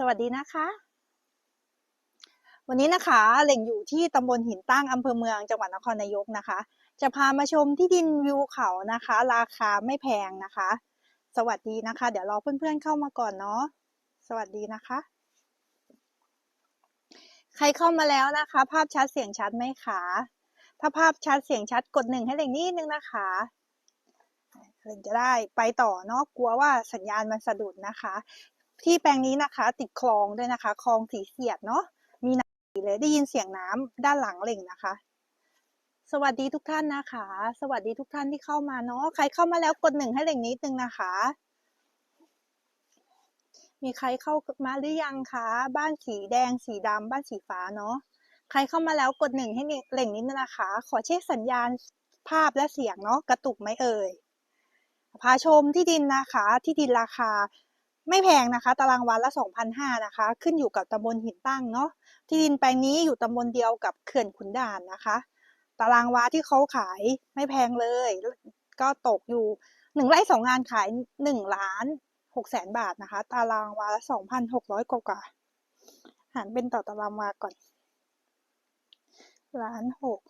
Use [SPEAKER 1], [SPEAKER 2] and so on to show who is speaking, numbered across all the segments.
[SPEAKER 1] สวัสดีนะคะ วันนี้นะคะเหล่งอยู่ที่ตำบลหินตั้งอำเภอเมืองจังหวัดนครนายกนะคะ จะพามาชมที่ดินวิวเขานะคะ ราคาไม่แพงนะคะ สวัสดีนะคะ เดี๋ยวรอเพื่อนๆเข้ามาก่อนเนาะสวัสดีนะคะ ใครเข้ามาแล้วนะคะ ภาพชัดเสียงชัดไหมคะถ้าภาพชัดเสียงชัดกดหนึ่งให้เหล่งนิดนึงนะคะเหล่งจะได้ไปต่อเนาะกลัวว่าสัญญาณมันสะดุดนะคะ ที่แปลงนี้นะคะ ติดคลองด้วยนะคะ คลองสีเสียดเนาะมีน้ำเลยได้ยินเสียงน้ำด้านหลังเหล่งนะคะ สวัสดีทุกท่านนะคะ สวัสดีทุกท่านที่เข้ามาเนาะใครเข้ามาแล้วกดหนึ่งให้เหล่งนิดนึงนะคะ มีใครเข้ามาหรือยังคะบ้านสีแดงสีดำบ้านสีฟ้าเนาะใครเข้ามาแล้วกดหนึ่งให้เหล่งนิดนึงนะคะ ขอเช็คสัญญาณภาพและเสียงเนาะกระตุกไหมเอ่ยพาชมที่ดินนะคะ ที่ดินราคา ไม่แพงนะคะ ตารางวาละ 2,500นะคะ ขึ้นอยู่กับตำบลหินตั้งเนาะที่ดินแปลงนี้อยู่ตำบลเดียวกับเขื่อนขุนด่านนะคะ ตารางวาที่เขาขายไม่แพงเลย ก็ตกอยู่หนึ่งไร่สองงานขายหนึ่งล้านหกแสนบาทนะคะ ตารางวาละสองพันหกร้อยกว่าหารเป็นต่อตารางวาก่อนล้านหก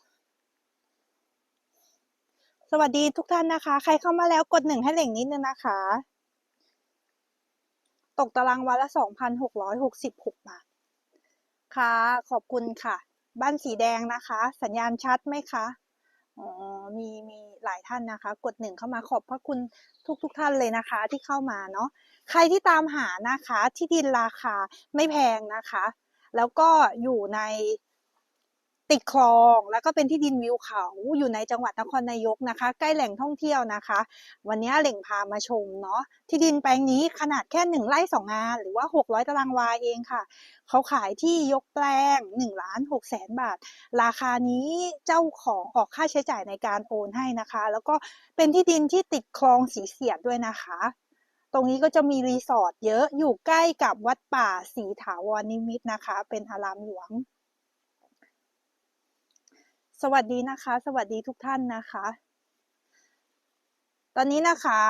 [SPEAKER 1] สวัสดีทุกท่านนะคะ ใครเข้ามาแล้วกดหนึ่งให้เหล่งนิดนึงนะคะ ตกตารางวันละสองพันหกร้อยหกสิบหกบาท ค่ะ ขอบคุณค่ะ บ้านสีแดงนะคะ สัญญาณชัดไหมคะ อ๋อ มีมีหลายท่านนะคะ กดหนึ่งเข้ามาขอบพระคุณทุกทุกท่านเลยนะคะที่เข้ามาเนาะ ใครที่ตามหานะคะ ที่ดินราคาไม่แพงนะคะ แล้วก็อยู่ใน ติดคลอง แล้วก็เป็นที่ดินวิวเขาอยู่ในจังหวัดนครนายกนะคะ ใกล้แหล่งท่องเที่ยวนะคะ วันนี้เหล่งพามาชมเนาะที่ดินแปลงนี้ขนาดแค่หนึ่งไร่สองงาน หรือว่าหกร้อยตารางวาเองค่ะ เขาขายที่ยกแปลงหนึ่งล้านหกแสนบาท ราคานี้เจ้าของออกค่าใช้จ่ายในการโอนให้นะคะ แล้วก็เป็นที่ดินที่ติดคลองสีเสียดด้วยนะคะตรงนี้ก็จะมีรีสอร์ทเยอะอยู่ใกล้กับวัดป่าสีถาวรนิมิตนะคะ เป็นอารามหลวง สวัสดีนะคะ สวัสดีทุกท่านนะคะ ตอนนี้นะคะ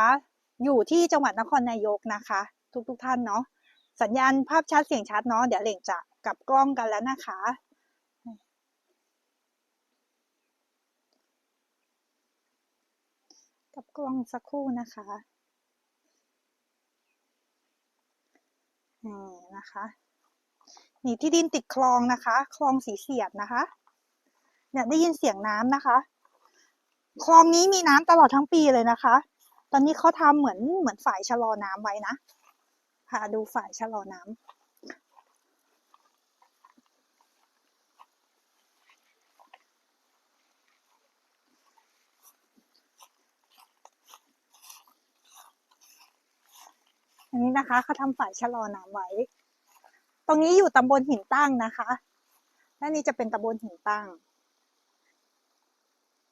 [SPEAKER 1] อยู่ที่จังหวัดนครนายกนะคะ ทุกทุกท่านเนาะสัญญาณภาพชัดเสียงชัดเนาะเดี๋ยวเหล่งจะกลับกล้องกันแล้วนะคะกับกล้องสักครู่นะคะนี่นะคะนี่ที่ดินติดคลองนะคะ คลองสีเสียดนะคะ เนี่ยได้ยินเสียงน้ำนะคะ คลองนี้มีน้ำตลอดทั้งปีเลยนะคะ ตอนนี้เขาทำเหมือนเหมือนฝ่ายชะลอน้ำไว้นะพาดูฝ่ายชะลอน้ำอันนี้นะคะเขาทำฝ่ายชะลอน้ำไว้ ตรงนี้อยู่ตำบลหินตั้งนะคะ และนี่จะเป็นตำบลหินตั้ง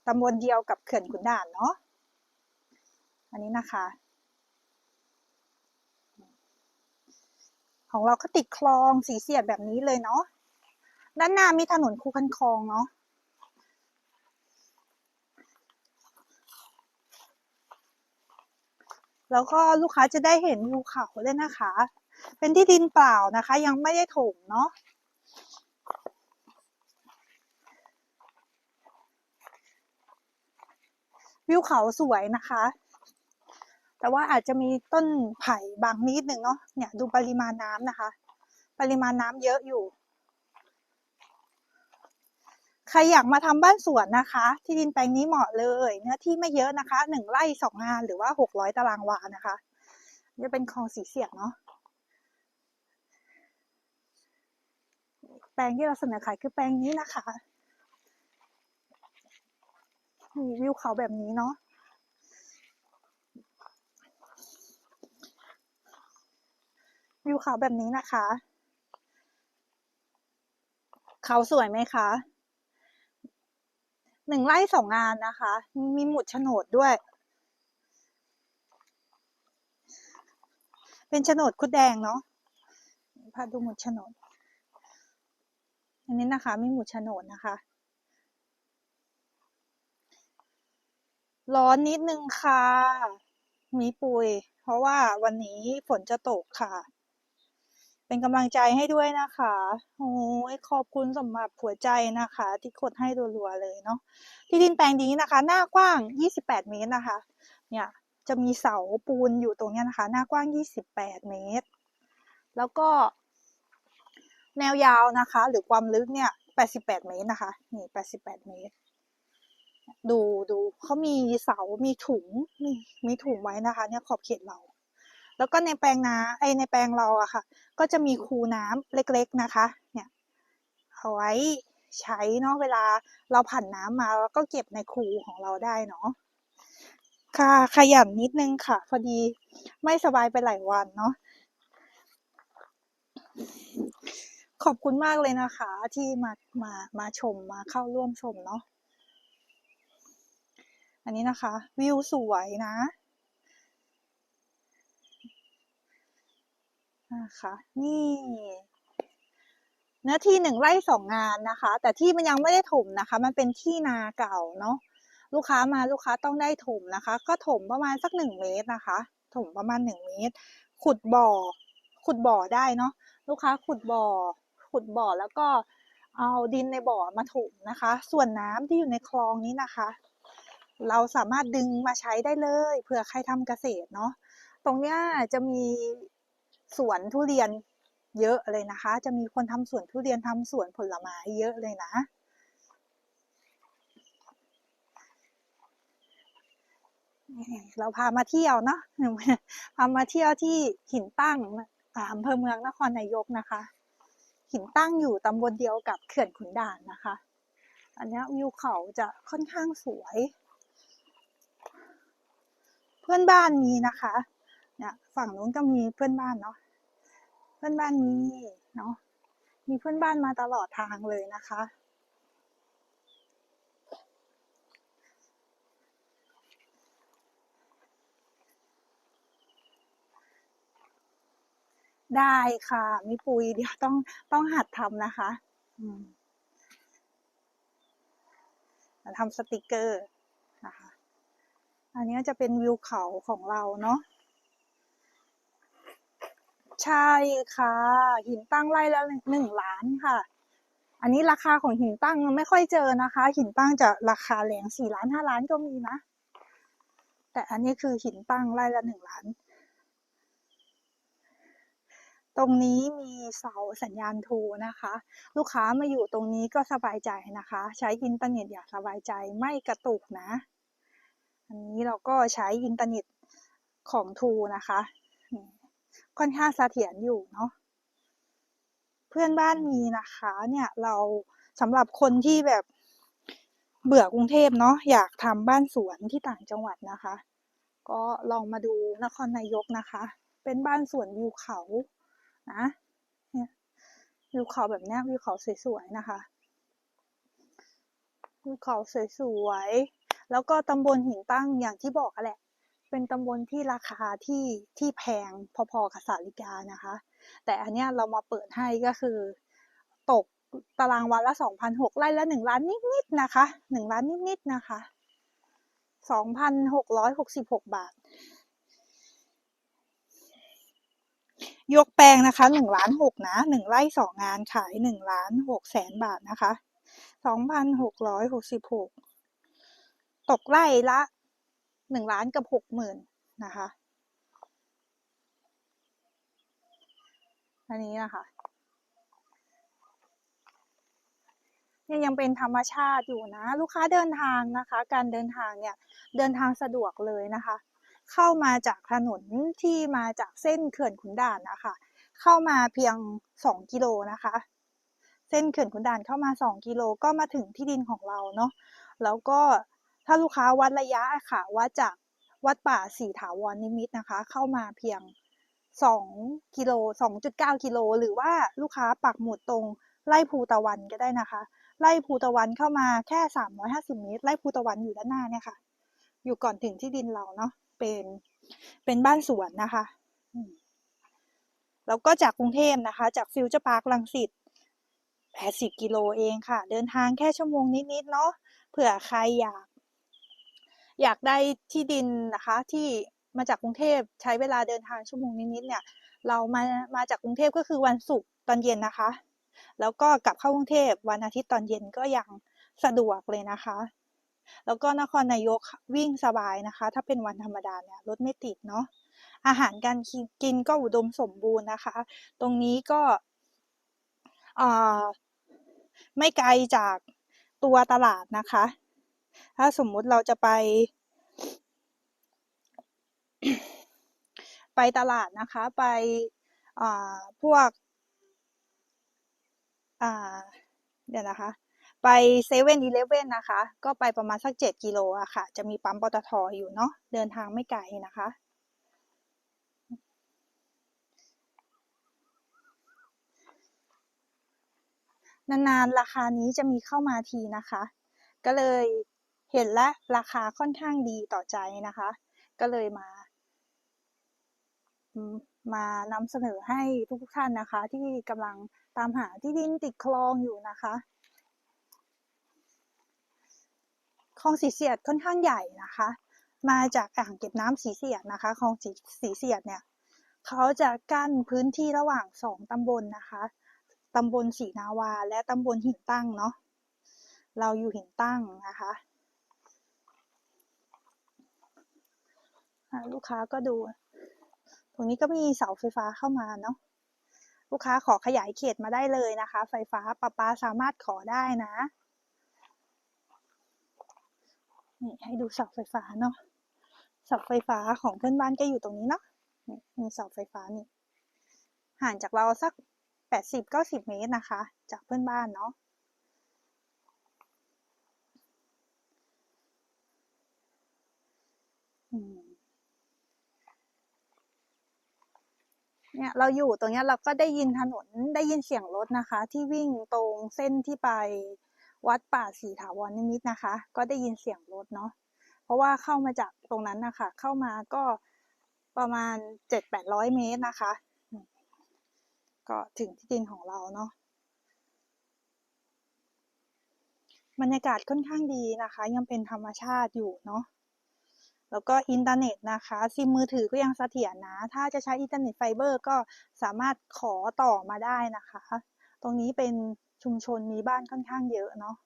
[SPEAKER 1] ตำบลเดียวกับเขื่อนขุนด่านเนาะ อันนี้นะคะ ของเราก็ติดคลองสีเสียดแบบนี้เลยเนาะ ด้านหน้ามีถนนคูคันคลองเนาะแล้วก็ลูกค้าจะได้เห็นวิวเขาเลยนะคะ เป็นที่ดินเปล่านะคะ ยังไม่ได้ถมเนาะ วิวเขาสวยนะคะ แต่ว่าอาจจะมีต้นไผ่บางนิดหนึ่งเนาะเนี่ยดูปริมาณน้ำนะคะ ปริมาณน้ำเยอะอยู่ ใครอยากมาทำบ้านสวนนะคะ ที่ดินแปลงนี้เหมาะเลย เนื้อที่ไม่เยอะนะคะหนึ่งไร่สองงานหรือว่าหกร้อยตารางวานะคะ จะเป็นคลองสีเสียดเนาะแปลงที่เราเสนอขายคือแปลงนี้นะคะ มีวิวเขาแบบนี้เนาะวิวเขาแบบนี้นะคะ เขาสวยไหมคะหนึ่งไร่สองงานนะคะ มีหมุดโฉนดด้วย เป็นโฉนดคุดแดงเนาะพาดูหมุดโฉนดอันนี้นะคะ มีหมุดโฉนดนะคะ ร้อนนิดนึงค่ะ มีปุย เพราะว่าวันนี้ฝนจะตกค่ะ เป็นกำลังใจให้ด้วยนะคะ โอ้ยขอบคุณสำหรับหัวใจนะคะ ที่กดให้รัวๆเลยเนาะ ที่ดินแปลงนี้นะคะ หน้ากว้าง 28 เมตรนะคะ เนี่ยจะมีเสาปูนอยู่ตรงนี้นะคะ หน้ากว้าง 28 เมตร แล้วก็ แนวยาวนะคะ หรือความลึกเนี่ย 88 เมตรนะคะ นี่ 88 เมตร ดูดูเขามีเสา มีถุงมีมีถุงไว้นะคะ เนี่ยขอบเขตเรา แล้วก็ในแปลงนาไอในแปลงเราอะค่ะ ก็จะมีคูน้ำเล็กๆนะคะ เนี่ยเอาไว้ใช้เนาะเวลาเราผ่านน้ำมาแล้วก็เก็บในคูของเราได้เนาะค่ะขยันนิดนึงค่ะ พอดีไม่สบายไปหลายวันเนาะขอบคุณมากเลยนะคะ ที่มามามาชมมาเข้าร่วมชมเนาะ อันนี้นะคะ วิวสวยนะนะคะนี่เนื้อที่หนึ่งไร่สองงานนะคะ แต่ที่มันยังไม่ได้ถมนะคะ มันเป็นที่นาเก่าเนาะลูกค้ามาลูกค้าต้องได้ถมนะคะ ก็ถมประมาณสักหนึ่งเมตรนะคะ ถมประมาณหนึ่งเมตร ขุดบ่อ ขุดบ่อได้เนาะลูกค้าขุดบ่อ ขุดบ่อแล้วก็เอาดินในบ่อมาถมนะคะ ส่วนน้ำที่อยู่ในคลองนี้นะคะ เราสามารถดึงมาใช้ได้เลยเผื่อใครทำเกษตรเนาะตรงเนี้ยจะมีสวนทุเรียนเยอะเลยนะคะ จะมีคนทำสวนทุเรียนทำสวนผลไม้เยอะเลยนะ เราพามาเที่ยวเนาะพามาเที่ยวที่หินตั้งอ่าอำเภอเมืองนครนายกนะคะ หินตั้งอยู่ตำบลเดียวกับเขื่อนขุนด่านนะคะ อันเนี้ยวิวเขาจะค่อนข้างสวย เพื่อนบ้านมีนะคะเนี่ยฝั่งนู้นก็มีเพื่อนบ้านเนาะเพื่อนบ้านมีเนาะมีเพื่อนบ้านมาตลอดทางเลยนะคะ ได้ค่ะ มีปุ๋ยเดี๋ยวต้องต้องหัดทำนะคะอืมทำสติกเกอร์ อันนี้จะเป็นวิวเขาของเราเนาะใช่ค่ะ หินตั้งไร่ละหนึ่งล้านค่ะ อันนี้ราคาของหินตั้งไม่ค่อยเจอนะคะ หินตั้งจะราคาแรงสี่ล้านห้าล้านก็มีนะ แต่อันนี้คือหินตั้งไร่ละหนึ่งล้าน ตรงนี้มีเสาสัญญาณโทรนะคะ ลูกค้ามาอยู่ตรงนี้ก็สบายใจนะคะ ใช้อินเทอร์เน็ตอย่างสบายใจไม่กระตุกนะ อันนี้เราก็ใช้อินเทอร์เน็ตของทูนะคะ ค่อนข้างเสถียรอยู่เนาะเพื่อนบ้านมีนะคะเนี่ยเราสำหรับคนที่แบบเบื่อกรุงเทพเนาะอยากทำบ้านสวนที่ต่างจังหวัดนะคะ ก็ลองมาดูนครนายกนะคะ เป็นบ้านสวนวิวเขานะเนี่ยวิวเขาแบบนี้วิวเขาสวยๆนะคะ วิวเขาสวยๆ แล้วก็ตำบลหินตั้งอย่างที่บอกแหละ เป็นตำบลที่ราคาที่ที่แพงพอๆกับสาริกานะคะ แต่อันเนี้ยเรามาเปิดให้ก็คือ ตกตารางวันละสองพันหกไร่ละหนึ่งล้านนิดๆนะคะหนึ่งล้านนิดๆนะคะสองพันหกร้อยหกสิบหกบาท ยกแปลงนะคะหนึ่งล้านหกนะหนึ่งไร่สองงานขายหนึ่งล้านหกแสนบาทนะคะสองพันหกร้อยหกสิบหก ตกไร่ละหนึ่งล้านกับหกหมื่นนะคะ อันนี้นะคะ เนี่ยยังเป็นธรรมชาติอยู่นะ ลูกค้าเดินทางนะคะ การเดินทางเนี่ยเดินทางสะดวกเลยนะคะ เข้ามาจากถนนที่มาจากเส้นเขื่อนขุนด่านนะคะ เข้ามาเพียงสองกิโลนะคะเส้นเขื่อนขุนด่านเข้ามาสองกิโลก็มาถึงที่ดินของเราเนาะแล้วก็ ถ้าลูกค้าวัดระยะค่ะวัดจากวัดป่าสีถาวรนิมิตนะคะ เข้ามาเพียงสองกิโลสองจุดเก้ากิโลหรือว่าลูกค้าปักหมุดตรงไร่ภูตะวันก็ได้นะคะไร่ภูตะวันเข้ามาแค่สามร้อยห้าสิบเมตรไร่ภูตะวันอยู่ด้านหน้าเนี่ยค่ะ อยู่ก่อนถึงที่ดินเราเนาะเป็นเป็นบ้านสวนนะคะแล้วก็จากกรุงเทพนะคะ จากฟิวเจอร์พาร์คลังสิตแปดสิบกิโลเองค่ะ เดินทางแค่ชั่วโมงนิดๆเนาะเผื่อใครอยาก อยากได้ที่ดินนะคะที่มาจากกรุงเทพใช้เวลาเดินทางชั่วโมงนิดๆเนี่ย เรามามาจากกรุงเทพก็คือวันศุกร์ตอนเย็นนะคะ แล้วก็กลับเข้ากรุงเทพวันอาทิตย์ตอนเย็นก็ยังสะดวกเลยนะคะ แล้วก็นครนายกวิ่งสบายนะคะ ถ้าเป็นวันธรรมดาเนี่ยรถไม่ติดเนาะอาหารการกินก็อุดมสมบูรณ์นะคะ ตรงนี้ก็อ่าไม่ไกลจากตัวตลาดนะคะ ถ้าสมมุติเราจะไป ไปตลาดนะคะ ไปอ่าพวกอ่าเดี๋ยวนะคะ ไปเซเว่นอีเลฟเว่นนะคะ ก็ไปประมาณสักเจ็ดกิโลอะค่ะ จะมีปั๊มปตทอยู่เนาะ เดินทางไม่ไกลนะคะนานๆ ราคานี้จะมีเข้ามาทีนะคะ ก็เลย เห็นและราคาค่อนข้างดีต่อใจนะคะ ก็เลยมามานำเสนอให้ทุกท่านนะคะ ที่กำลังตามหาที่ดินติดคลองอยู่นะคะคลองสีเสียดค่อนข้างใหญ่นะคะ มาจากอ่างเก็บน้ำสีเสียดนะคะคลองสีสีเสียดเนี่ยเขาจะกั้นพื้นที่ระหว่างสองตำบลนนะคะ ตำบลศรีนาวา และตำบลหินตั้งเนาะเราอยู่หินตั้งนะคะ ลูกค้าก็ดู ตรงนี้ก็มีเสาไฟฟ้าเข้ามาเนาะลูกค้าขอขยายเขตมาได้เลยนะคะ ไฟฟ้าประปาสามารถขอได้นะนี่ให้ดูเสาไฟฟ้าเนาะเสาไฟฟ้าของเพื่อนบ้านก็อยู่ตรงนี้เนาะมีเสาไฟฟ้านี่ห่างจากเราสักแปดสิบเก้าสิบเมตรนะคะ จากเพื่อนบ้านเนาะอืม เนี่ยเราอยู่ตรงเนี้ยเราก็ได้ยินถนนได้ยินเสียงรถนะคะ ที่วิ่งตรงเส้นที่ไปวัดป่าศรีถาวรนิมิตนะคะ ก็ได้ยินเสียงรถเนาะเพราะว่าเข้ามาจากตรงนั้นนะคะ เข้ามาก็ประมาณเจ็ดแปดร้อยเมตรนะคะ ก็ถึงที่ดินของเราเนาะบรรยากาศค่อนข้างดีนะคะ ยังเป็นธรรมชาติอยู่เนาะ แล้วก็อินเทอร์เน็ตนะคะ ซิมมือถือก็ยังเสถียรนะ ถ้าจะใช้อินเทอร์เน็ตไฟเบอร์ก็สามารถขอต่อมาได้นะคะ ตรงนี้เป็นชุมชนมีบ้านค่อนข้างเยอะเนาะ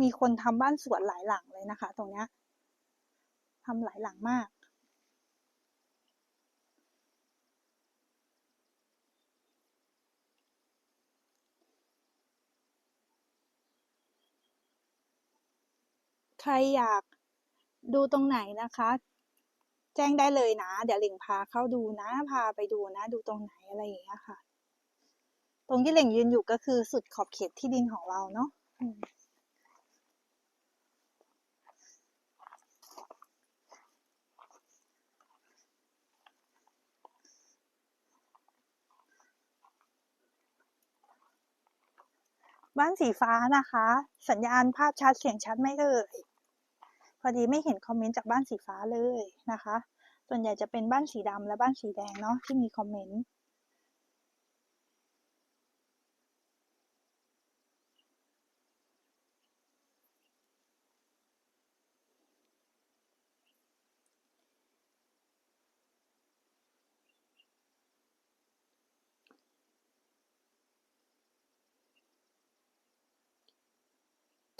[SPEAKER 1] มีคนทำบ้านสวนหลายหลังเลยนะคะ ตรงนี้ทำหลายหลังมาก ใครอยากดูตรงไหนนะคะ แจ้งได้เลยนะ เดี๋ยวหลิงพาเข้าดูนะ พาไปดูนะ ดูตรงไหนอะไรอย่างเงี้ยค่ะ ตรงที่หลิงยืนอยู่ก็คือสุดขอบเขตที่ดินของเราเนาะบ้านสีฟ้านะคะ สัญญาณภาพชัดเสียงชัดไหมเอ่ย พอดีไม่เห็นคอมเมนต์จากบ้านสีฟ้าเลยนะคะ ส่วนใหญ่จะเป็นบ้านสีดำและบ้านสีแดงเนาะที่มีคอมเมนต์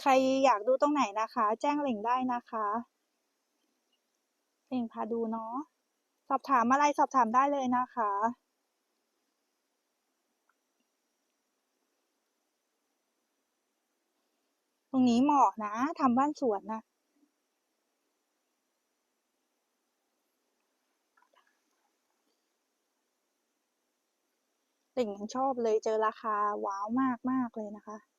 [SPEAKER 1] ใครอยากดูตรงไหนนะคะ แจ้งเหล่งได้นะคะเหล่งพาดูเนาะสอบถามอะไรสอบถามได้เลยนะคะตรงนี้เหมาะนะทำบ้านสวนนะเต่งชอบเลยเจอราคาว้าวมากมากเลยนะคะ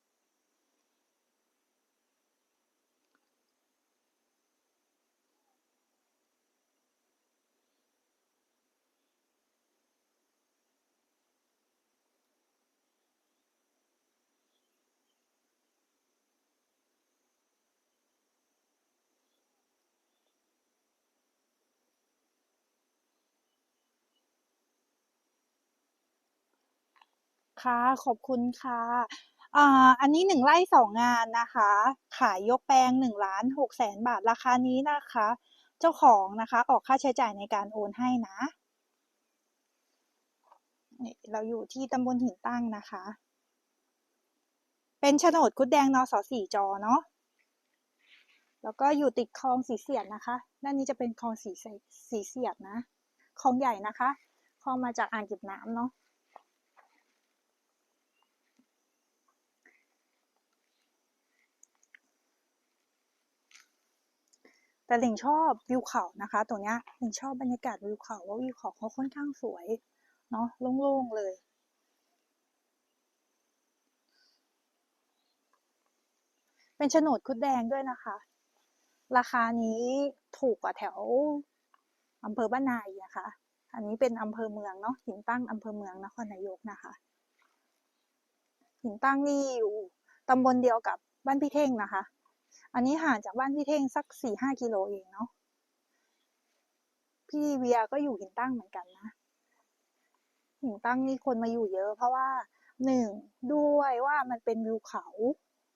[SPEAKER 1] ค่ะ ขอบคุณค่ะอ่าอันนี้หนึ่งไร่สองงานนะคะ ขายยกแปลงหนึ่งล้านหกแสนบาทราคานี้นะคะ เจ้าของนะคะออกค่าใช้จ่ายในการโอนให้นะนี่เราอยู่ที่ตำบลหินตั้งนะคะ เป็นโฉนดคุดแดงนอสอสี่จอเนาะแล้วก็อยู่ติดคลองสีเสียดนะคะ ด้านนี้จะเป็นคลองสีสีเสียดนะ คลองใหญ่นะคะ คลองมาจากอ่างเก็บน้ำเนาะ แต่หลิงชอบวิวเขานะคะตรงเนี้ยหลิงชอบบรรยากาศวิวเขาว่าวิวเขาเขาค่อนข้างสวยเนาะโล่งๆเลย เป็นโฉนดคุดแดงด้วยนะคะ ราคานี้ถูกกว่าแถวอำเภอบ้านนาอีกนะคะ อันนี้เป็นอำเภอเมืองเนาะหินตั้งอำเภอเมืองนครนายกนะคะหินตั้งนี่อยู่ตำบลเดียวกับบ้านพี่เท่งนะคะ อันนี้ห่างจากบ้านพี่เท่งสักสี่ห้ากิโลเองเนาะ พี่เวียก็อยู่หินตั้งเหมือนกันนะ หินตั้งนี่คนมาอยู่เยอะ เพราะว่าหนึ่งด้วยว่ามันเป็นวิวเขา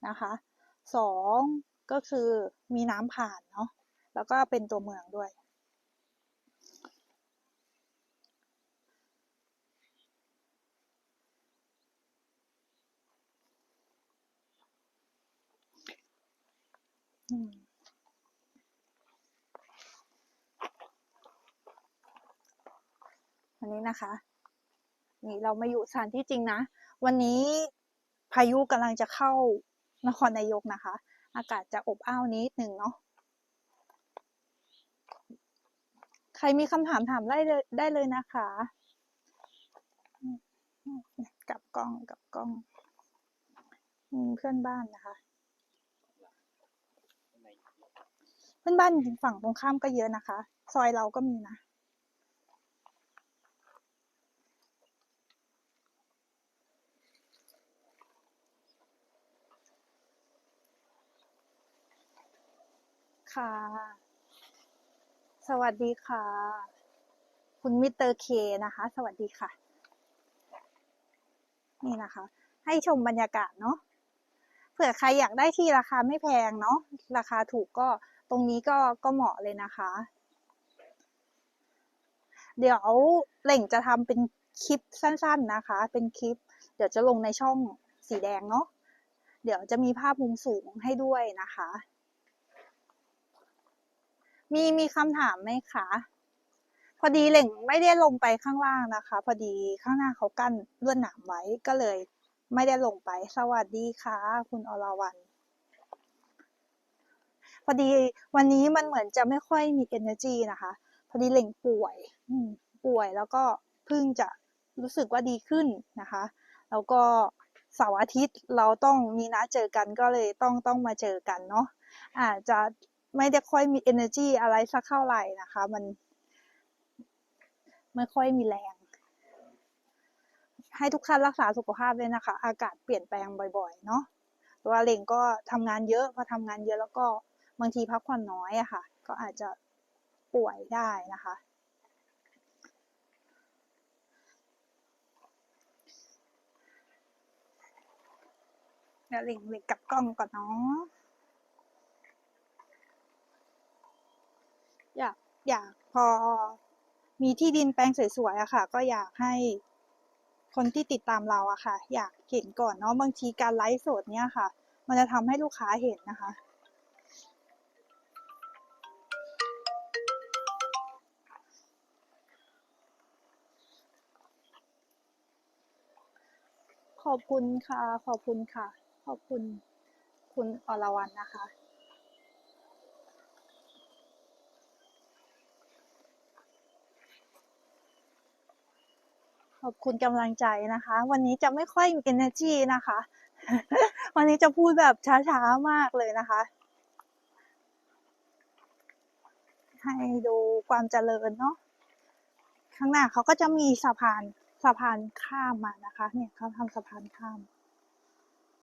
[SPEAKER 1] นะคะสองก็คือมีน้ำผ่านเนาะ แล้วก็เป็นตัวเมืองด้วย อันนี้นะคะ นี่เรามาอยู่สถานที่จริงนะ วันนี้พายุกำลังจะเข้านครนายกนะคะ อากาศจะอบอ้าวนิดหนึ่งเนาะใครมีคำถามถามได้เลยได้เลยนะคะกลับกล้องกลับกล้องเพื่อนบ้านนะคะ เพื่อนบ้านฝั่งตรงข้ามก็เยอะนะคะ ซอยเราก็มีนะ ค่ะ สวัสดีค่ะ คุณมิสเตอร์เคนะคะ สวัสดีค่ะ นี่นะคะ ให้ชมบรรยากาศเนาะเผื่อใครอยากได้ที่ราคาไม่แพงเนาะราคาถูกก็ ตรงนี้ก็ก็เหมาะเลยนะคะ เดี๋ยวเหล่งจะทำเป็นคลิปสั้น ๆนะคะ เป็นคลิป เดี๋ยวจะลงในช่องสีแดงเนาะเดี๋ยวจะมีภาพมุมสูงให้ด้วยนะคะ มีมีคำถามไหมคะพอดีเหล่งไม่ได้ลงไปข้างล่างนะคะ พอดีข้างหน้าเขากั้นลวดหนามไว้ก็เลย ไม่ได้ลงไป สวัสดีค่ะ คุณอรวรรณ พอดีวันนี้มันเหมือนจะไม่ค่อยมี energy นะคะ พอดีเล่งป่วยอืป่วยแล้วก็เพิ่งจะรู้สึกว่าดีขึ้นนะคะ แล้วก็เสาร์อาทิตย์เราต้องมีนัดเจอกันก็เลยต้องต้องมาเจอกันเนาะอาจจะไม่ได้ค่อยมี energy อะไรสักเท่าไหร่นะคะ มัน ไม่ค่อยมีแรง ให้ทุกท่านรักษาสุขภาพด้วยนะคะ อากาศเปลี่ยนแปลงบ่อย ๆ เนาะตัวเองก็ทำงานเยอะพอทำงานเยอะแล้วก็ บางทีพักผ่อนน้อยอะค่ะ ก็อาจจะป่วยได้นะคะ เดี๋ยวหลิงหลิงกลับกล้องก่อนเนาะอยากอยากพอมีที่ดินแปลงสวยๆอะค่ะ ก็อยากให้คนที่ติดตามเราอะค่ะ อยากเห็นก่อนเนาะบางทีการไลฟ์สดเนี่ยค่ะ มันจะทำให้ลูกค้าเห็นนะคะ ขอบคุณค่ะ ขอบคุณค่ะ ขอบคุณคุณอรวรรณนะคะขอบคุณกำลังใจนะคะ วันนี้จะไม่ค่อยมี energy นะคะ วันนี้จะพูดแบบช้าๆมากเลยนะคะ ให้ดูความเจริญเนาะข้างหน้าเขาก็จะมีสะพานะพานข้ามมานะคะ เนี่ยเขาทำสะพานข้าม